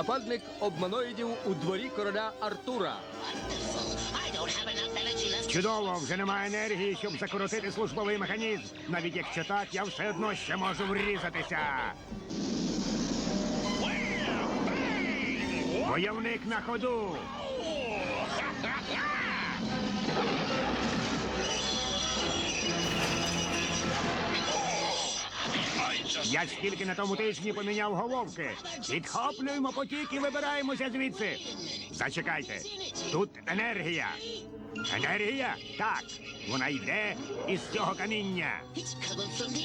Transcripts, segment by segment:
Нападник обманоїдів у дворі короля Артура. Чудово, вже немає енергії, щоб закоротити службовий механізм. Навіть якщо так, я все одно ще можу врізатися. Войовник на ходу. Я ж тільки на тому тижні поміняв головки. Підхоплюємо потік і вибираємося звідси. Зачекайте. Тут енергія. Енергія? Так. Вона йде із цього каміння.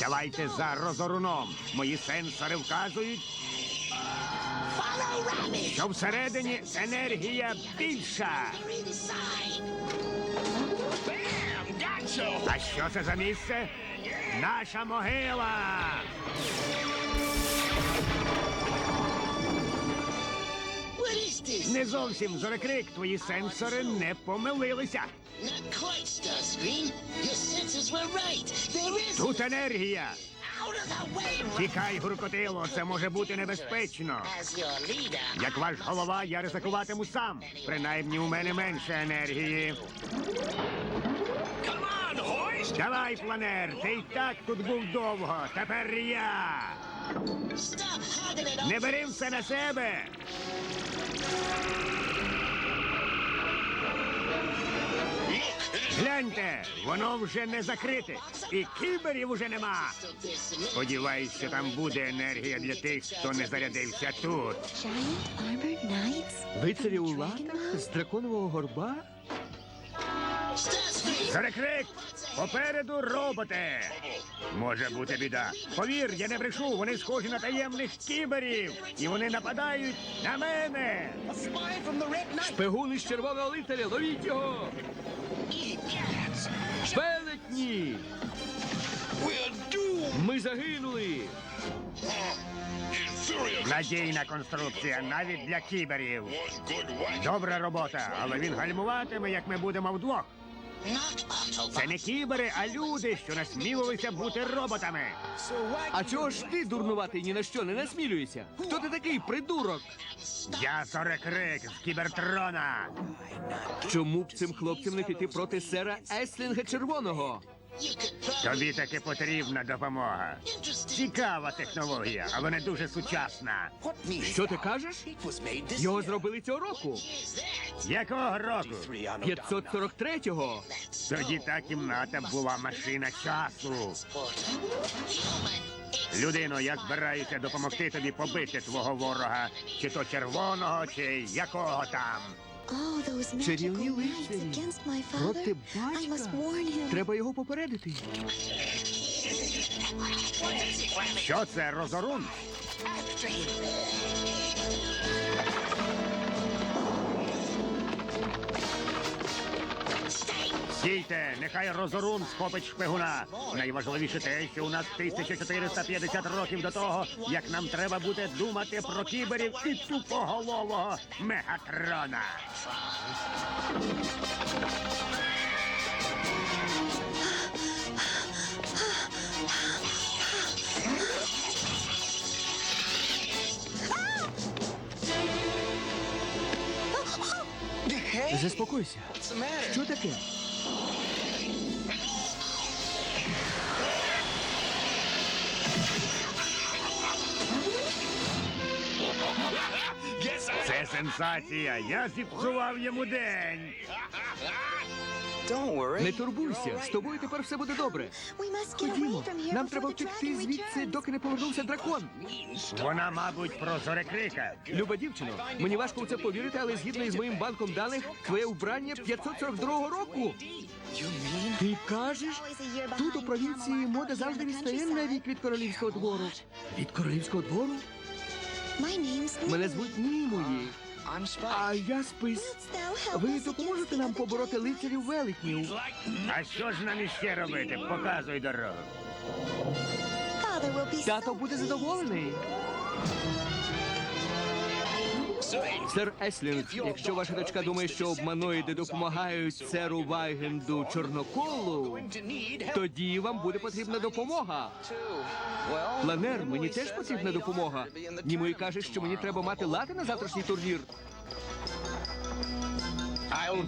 Давайте за розоруном. Мої сенсори вказують, що всередині енергія більша. А що це за місце? Наша могила. Не зовсім зорекрик, твої сенсори не помилилися. Тут енергія. Тікай, гуркотило, це може бути небезпечно. Як ваш голова, я ризикуватиму сам. Принаймні у мене менше енергії. Давай, планер, ти й так тут був довго. Тепер я. Не бери все на себе. Гляньте, воно вже не закрите. І кіберів уже нема. Сподіваюсь, що там буде енергія для тих, хто не зарядився тут. Лицарі у латах з драконового горба? Starscream. Попереду роботи! Може бути біда. Повір, я не брешу, вони схожі на таємних кіберів, і вони нападають на мене. Шпигун із червоного лицаря, ловіть його! Велетні! Ми загинули! Надійна конструкція навіть для кіберів. Добра робота, але він гальмуватиме, як ми будемо вдвох. Це не кібери, а люди, що насмілилися бути роботами. А чого ж ти, дурнуватий, ні на що не насмілюєшся? Хто ти такий, придурок? Я сорекрик з кібертрона. Чому б цим хлопцям не піти проти сера Еслінга Червоного? Тобі таки потрібна допомога. Цікава технологія, але не дуже сучасна. Що ти кажеш? Його зробили цього року. Якого року? 543-го. Тоді та кімната була машина часу. Людино, я збираюся допомогти тобі побити твого ворога, чи то червоного, чи якого там. Чарівні лицарі. Проти батька. Треба його попередити. Що це розорун? Стійте, нехай розорун схопить шпигуна. Найважливіше те, що у нас 1450 років до того, як нам треба буде думати про кіберів і тупоголового мегатрона. Заспокойся. Що таке? Сенсація. Я зіпсував йому день. Не турбуйся, з тобою тепер все буде добре. We must get Ходімо, нам треба втекти звідси, доки не повернувся дракон. Вона, мабуть, про зорекрика. Люба дівчино, мені важко в це повірити, але згідно із моїм банком даних, твоє вбрання 542 року. Ти кажеш? Тут у провінції мода завжди відстає на рік від королівського двору. Від королівського двору? My name's Мене звуть Німої. А я спис. Ви us допоможете нам побороти лицарів велетнів? А що ж нам іще робити? Показуй дорогу. Тато буде задоволений. Сер Еслінг, якщо ваша дочка думає, що обманоїди допомагають серу Вайгенду Чорноколу, тоді вам буде потрібна допомога. Планер, мені теж потрібна допомога. Німої каже, що мені треба мати лати на завтрашній турнір.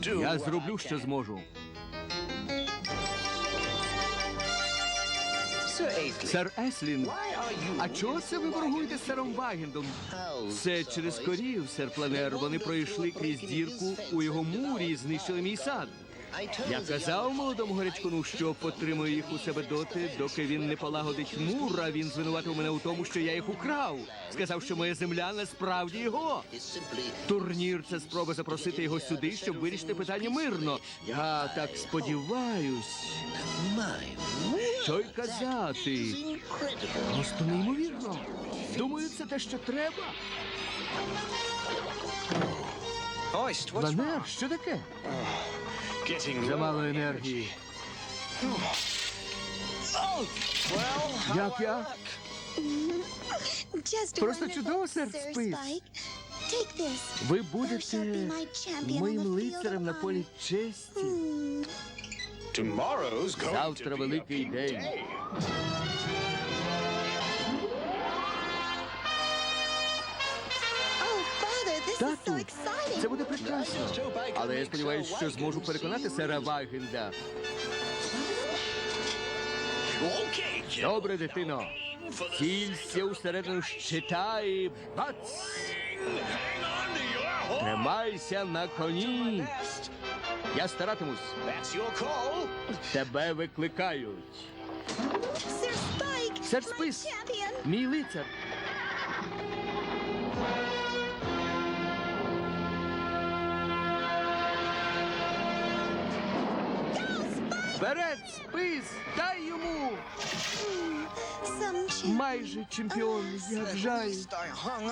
Я зроблю, що зможу. Сер Еслін, а чого це ви ворогуєте з сером Вагендом? Це через корів, сер Планер. Вони пройшли крізь дірку у його мурі і знищили мій сад. Я казав молодому горячкуну, що потримую їх у себе доти, доки він не полагодить мур, а він звинуватив мене у тому, що я їх украв. Сказав, що моя земля насправді його. Турнір це спроба запросити його сюди, щоб вирішити питання мирно. Я так сподіваюсь. Що й казати? Просто неймовірно. Думаю, це те, що треба. Планер, що таке? Замало енергії. Як я? Просто чудово, сер this. Ви будете моїм лицарем на полі честі. Hmm. Завтра великий день. Тату, це буде прекрасно. Але я сподіваюся, що зможу переконати сера Вайгенда. Добре, дитино. Цілься усередину щита і бац! Тримайся на коні. Я старатимусь. Тебе викликають. Sir Spike, Сер Спис, мій лицар. Вперед, спис, дай йому! Майже чемпіон, як жаль.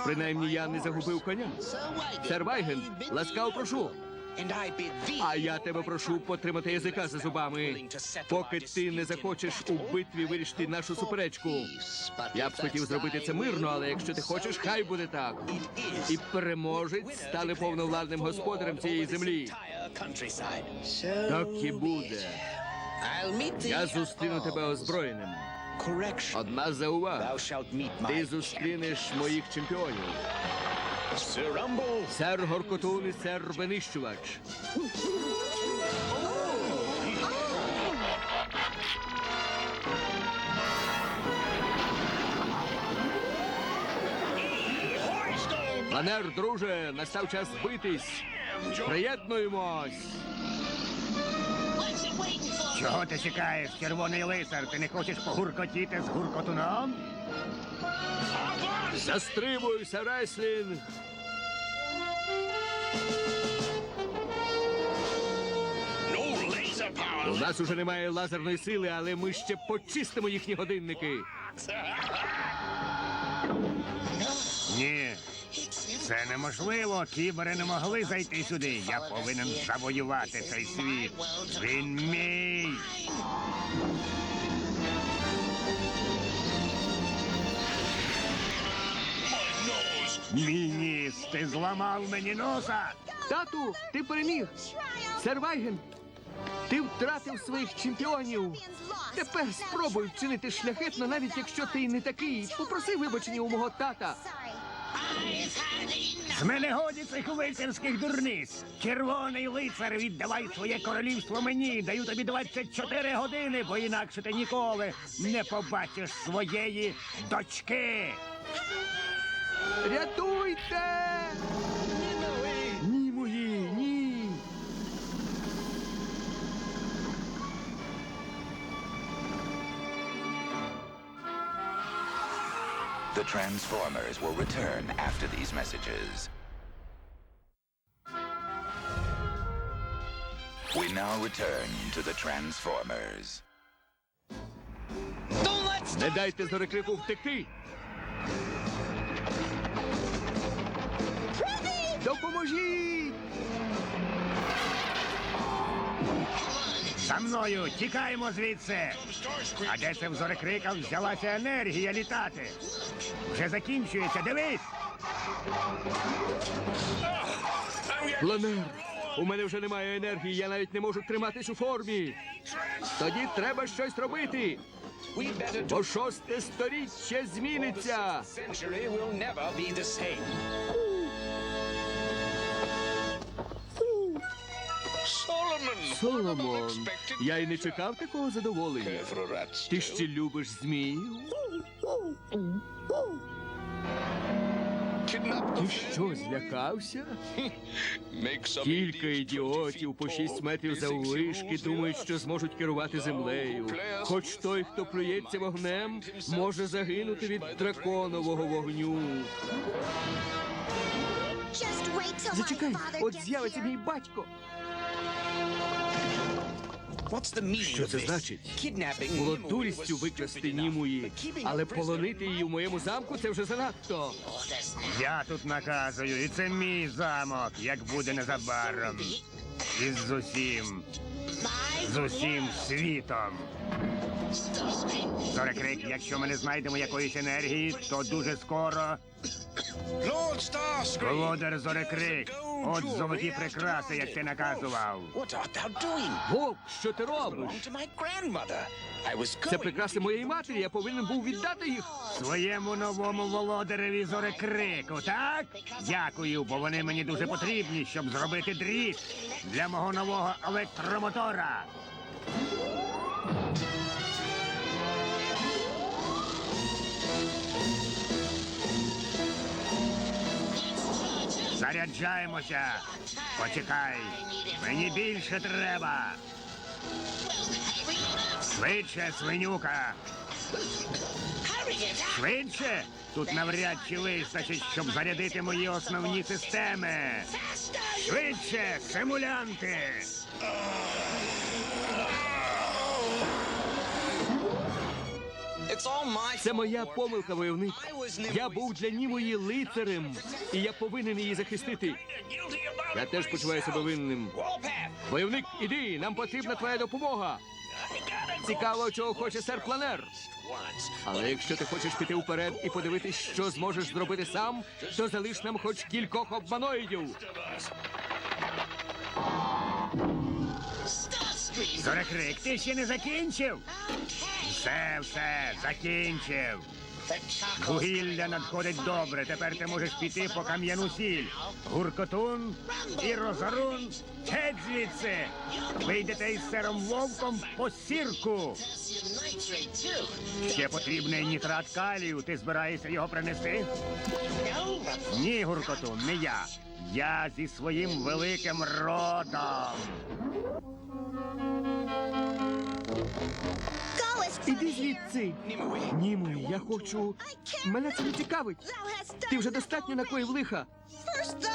Принаймні я не загубив коня. Сер Вайген, ласкаво прошу. А я тебе прошу потримати язика за зубами, поки ти не захочеш у битві вирішити нашу суперечку. Я б хотів зробити це мирно, але якщо ти хочеш, хай буде так. І переможець стане повновладним господарем цієї землі. Так і буде. Я зустріну тебе озброєним. Одна заувага. Ти зустрінеш моїх чемпіонів. Сер Горкотун і сер Винищувач. Планер, друже, настав час битись. Приєднуємось. Чого ти чекаєш, червоний лицар? Ти не хочеш погуркотіти з гуркотуном? Застрибуйся, реслінг. У нас уже немає лазерної сили, але ми ще почистимо їхні годинники. Ні. Це неможливо. Кібери не могли зайти сюди. Я повинен завоювати цей світ. Він мій. Мій ніс, ти зламав мені носа. Тату, ти переміг. Сер Вайген, ти втратив своїх чемпіонів. Тепер спробуй вчинити шляхетно, навіть якщо ти не такий. Попроси вибачення у мого тата. З мене годі цих лицарських дурниць. Червоний лицар, віддавай своє королівство мені. Даю тобі 24 години, бо інакше ти ніколи не побачиш своєї дочки. Рятуйте! The Transformers will return after these messages. We now return to the Transformers. Не дайте зорекрику втекти. Допоможіть! За мною тікаємо звідси. А де це в зорекриках взялася енергія літати? Вже закінчується, дивись. Планер, у мене вже немає енергії, я навіть не можу триматись у формі. Тоді треба щось робити. Бо шосте сторіччя зміниться. Соломон, я й не чекав такого задоволення. Ти ще любиш зміїв? Ти що, злякався? Кілька ідіотів по шість метрів заввишки думають, що зможуть керувати землею. Хоч той, хто плюється вогнем, може загинути від драконового вогню. Зачекай, от з'явиться мій батько. What's Що це значить? Kidnapping Було дурістю викрасти Німуї, але полонити її в моєму замку це вже занадто. Я тут наказую, і це мій замок, як буде незабаром. І з усім, з усім світом. Зорекрик, якщо ми не знайдемо якоїсь енергії, то дуже скоро! Володар Зорекрик. От золоті прикраси, як ти наказував. Вовк, що ти робиш? Belong to my grandmother. I was Це прикраси моєї матері, я повинен був віддати їх. Своєму новому володареві зорекрику, так? Дякую, бо вони мені дуже потрібні, щоб зробити дріт для мого нового електромотора. Заряджаємося. Почекай. Мені більше треба. Швидше, свинюка. Швидше? Тут навряд чи вистачить, щоб зарядити мої основні системи. Швидше, симулянти! Це моя помилка, войовник. Я був для Німої лицарем, і я повинен її захистити. Я теж почуваю себе винним. Войовник, іди, нам потрібна твоя допомога. Цікаво, чого хоче сер Планер. Але якщо ти хочеш піти вперед і подивитись, що зможеш зробити сам, то залиш нам хоч кількох обманоїдів. Зорекрик, ти ще не закінчив? Все, все, закінчив. Вугілля надходить добре. Тепер ти можеш піти по кам'яну сіль. Гуркотун і розорун. Геть звідси. Вийдете із сером вовком по сірку. Ще потрібний нітрат калію. Ти збираєшся його принести? Ні, Гуркотун, не я. Я зі своїм великим родом. Іди звідси. Nimue! Я хочу. Мене це не цікавить. Ти вже достатньо накоїв лиха.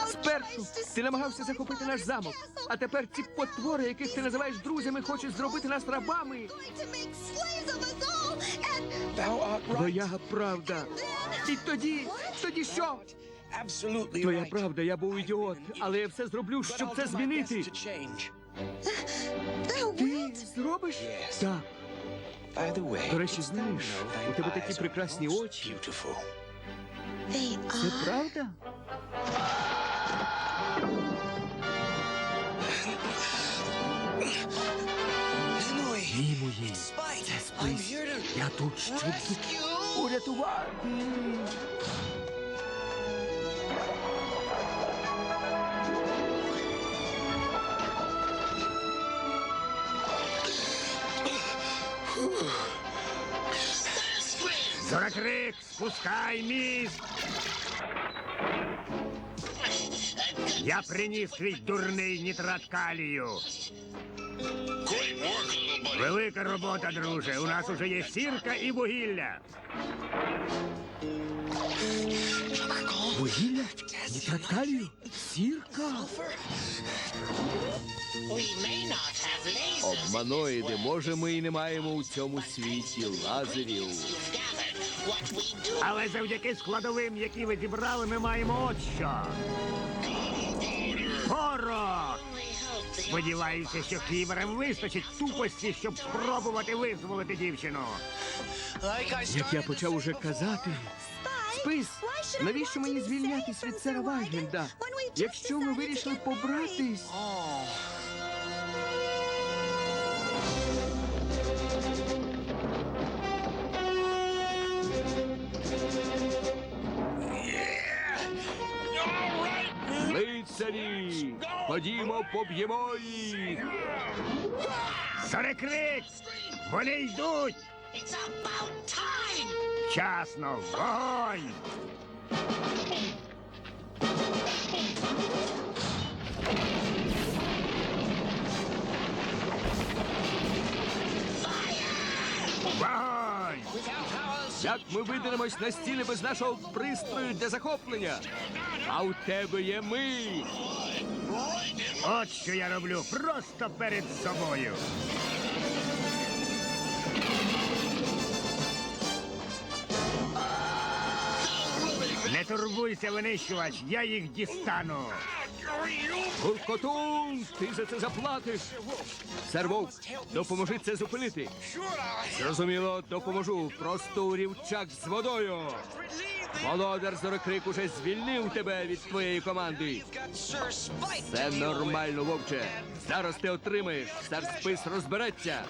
Спершу ти намагався захопити наш замок, а тепер ці потвори, яких ти називаєш друзями, хочуть зробити нас рабами. Твоя правда. І тоді, тоді що? Твоя правда, я був ідіот, але я все зроблю, щоб це змінити. Ти зробиш? Так. До речі, знаєш, у тебе такі прекрасні очі. Це правда? Ні, мої. Я тут, щоб урятувати. Зорекрик, спускай міст! Я приніс твій дурний нітрат калію. Велика робота, друже. У нас уже є сірка і вугілля. Вугілля? Нітракалію? Сірка? Обманоїди, може, ми і не маємо у цьому світі лазерів. Але завдяки складовим, які ви зібрали, ми маємо от що. Порох! Сподіваюся, що кіберам вистачить тупості, щоб спробувати визволити дівчину. Як я почав уже казати, Спис, навіщо мені звільнятись від сера Вайгенда? Якщо ми вирішили побратись. Лицарі, ходімо, поб'ємо їх. Зорекрик! Вони йдуть! It's about time! Часно, вогонь! Вогонь! Як ми видеремось на стіни без нашого пристрою для захоплення? А у тебе є ми. От що я роблю просто перед собою. Не турбуйся, винищувач, я їх дістану. Гуркотун, ти за це заплатиш. Сер Вовк, допоможи це зупинити. Зрозуміло, допоможу. Просто у рівчак з водою. Володар Зорокрик уже звільнив тебе від твоєї команди. Це нормально, вовче. Зараз ти отримаєш. Сер спис розбереться.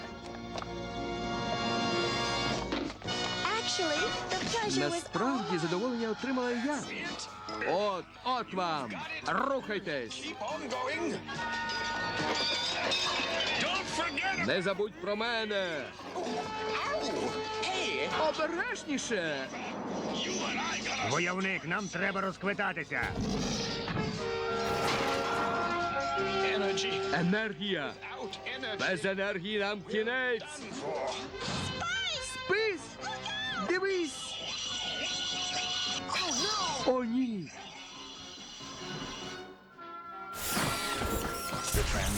Насправді задоволення отримала я. От, от вам. Рухайтесь. Не забудь про мене. Обережніше. Войовник, нам треба розквитатися. Енергія. Без енергії нам кінець. Спис! Дивись! О, ні!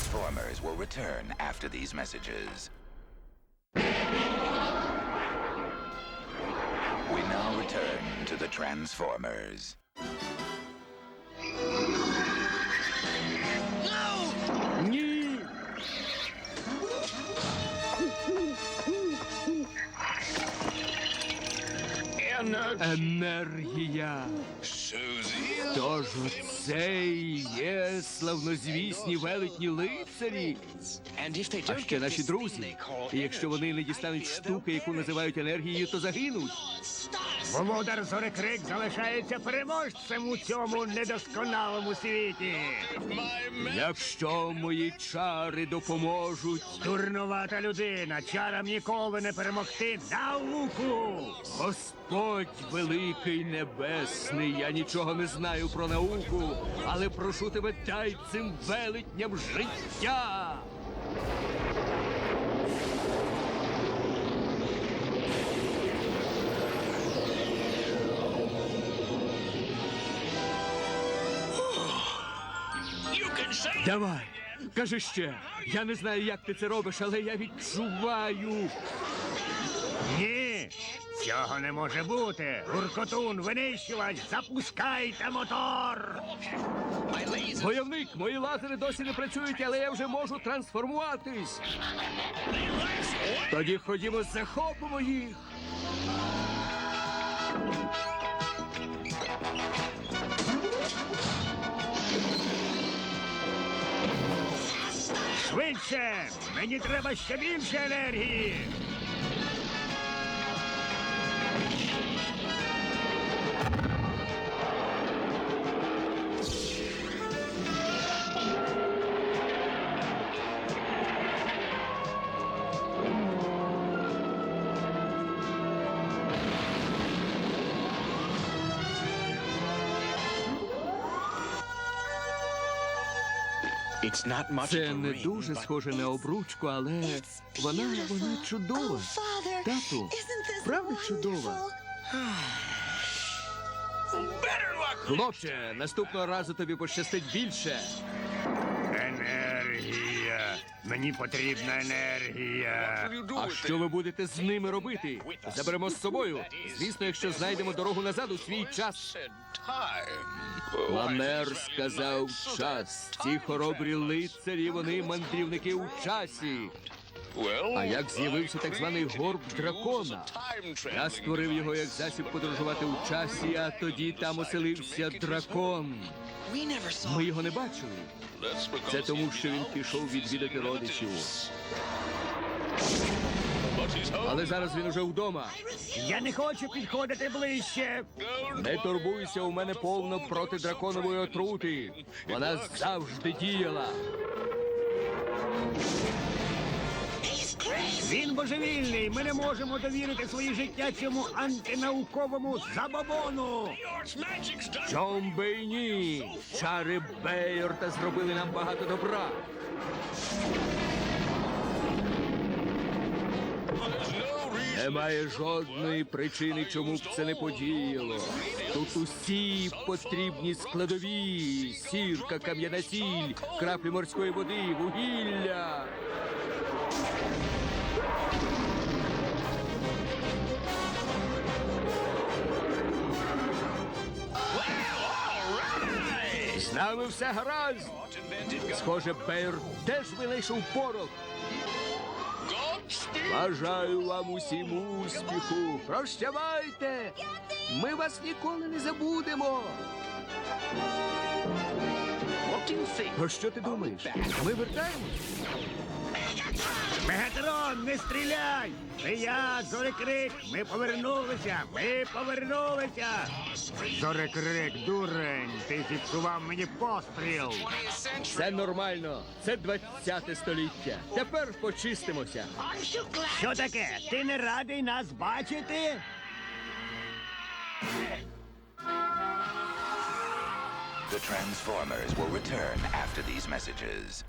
Transformers will return after these messages. We now return to the Transformers. Ні! Energy. Енергія. Це і є славнозвісні велетні лицарі. And if they А ще наші друзі. І якщо вони не дістануть штуки, яку називають енергією, то загинуть. Володар Зорекрик залишається переможцем у цьому недосконалому світі. Якщо мої чари допоможуть, Дурнувата людина, чарам ніколи не перемогти науку. Господь великий небесний, я нічого не знаю про науку, але прошу тебе, дай цим велетням життя. Давай, кажи ще. Я не знаю, як ти це робиш, але я відчуваю. Ні, цього не може бути. Гуркотун, винищувач, запускайте мотор. Войовник, мої лазери досі не працюють, але я вже можу трансформуватись. Тоді ходімо, захопимо їх. Швидше! Мені треба ще більше енергії. Це не дуже схоже на обручку, але вона вона чудова. Oh, Father, Тату, isn't this правда wonderful? чудова? Хлопче, наступного разу тобі пощастить більше. Мені потрібна енергія. А що ви будете з ними робити? Заберемо з собою. Звісно, якщо знайдемо дорогу назад у свій час. Ламер сказав час. Ці хоробрі лицарі, вони мандрівники у часі. А як з'явився так званий горб дракона? Я створив його як засіб подорожувати у часі, а тоді там оселився дракон. Ми його не бачили. Це тому, що він пішов відвідати родичів. Але зараз він уже вдома. Я не хочу підходити ближче. Не турбуйся, у мене повно протидраконової отрути. Вона завжди діяла. Він божевільний. Ми не можемо довірити своє життя цьому антинауковому забобону. Чом би й ні? Чари Бейорта зробили нам багато добра. Немає жодної причини, чому б це не подіяло. Тут усі потрібні складові: сірка, кам'яна сіль, краплі морської води, вугілля. Нами все гаразд. Схоже, Бейр теж винайшов порох. Бажаю вам усім успіху. Прощавайте. Ми вас ніколи не забудемо. Про що ти думаєш? Ми вертаємось? Мегатрон, не стріляй! Це я, Зорекрик. Ми повернулися. Ми повернулися. Зорекрик, дурень. Ти зіпсував мені постріл. Це нормально. Це 20 століття. Тепер почистимося. Що таке? Ти не радий нас бачити? The Transformers will return after these messages.